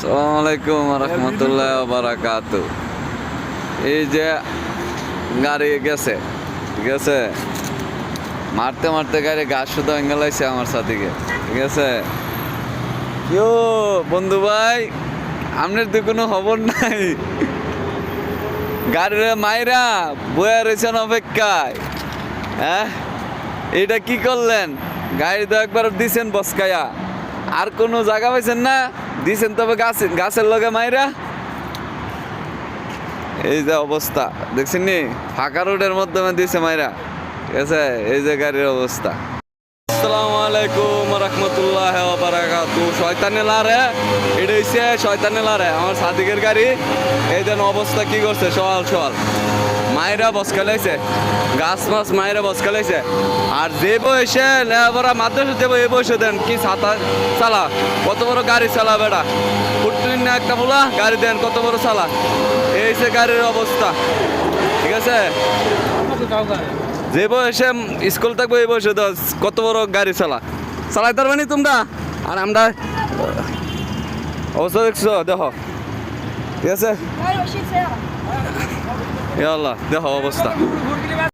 সালাম আলাইকুম রহমতুল্লাহ বারাকাত। এই যে গাড়ি গেছে, ঠিক আছে? মারতে মারতে গাড়ি গাছ শুধু এঙ্গেলাইছে আমার সাথীকে, ঠিক আছে? বন্ধু ভাই আপনার তো কোনো খবর নাই। গাড়ির মাইরা বয়ে রয়েছেন অপেক্ষায়। হ্যাঁ? এটা কি করলেন? গাড়ি তো একবার দিছেন বসকায়া। আর কোনো জায়গা পাইছেন না? দিছেন তবে গাছ গাছের লগে মাইরা? এই যে অবস্থা, দেখছেন নি? ফাঁকা রোডের মাধ্যমে দিছে মাইরা। ঠিক আছে? এই যে গাড়ির অবস্থা। আসসালামু আলাইকুম আমার সাদিকের গাড়ি, এই দেন অবস্থা কি করছে? সওয়াল সওয়াল। মায়েরা বসকালাইছে গাছ মাছ মায়েরা বসকালাইছে আর যে বয়সে লেবরা মাদ্রাসা দেবো এই বয়সে দেন কি ছাতা চালা? কত বড় গাড়ি চালা বেটা? ফুটুন না একটা বলা গাড়ি দেন কত বড় চালা? এই যে গাড়ির অবস্থা। ঠিক আছে? যে বয়সে স্কুল থাকব, এই বয়সে কত বড় গাড়ি চালা? চালাই তার মানে তোমরা? আর আমরা, অবস্থা দেখছ, দেখো। ঠিক আছে Vai, eu achei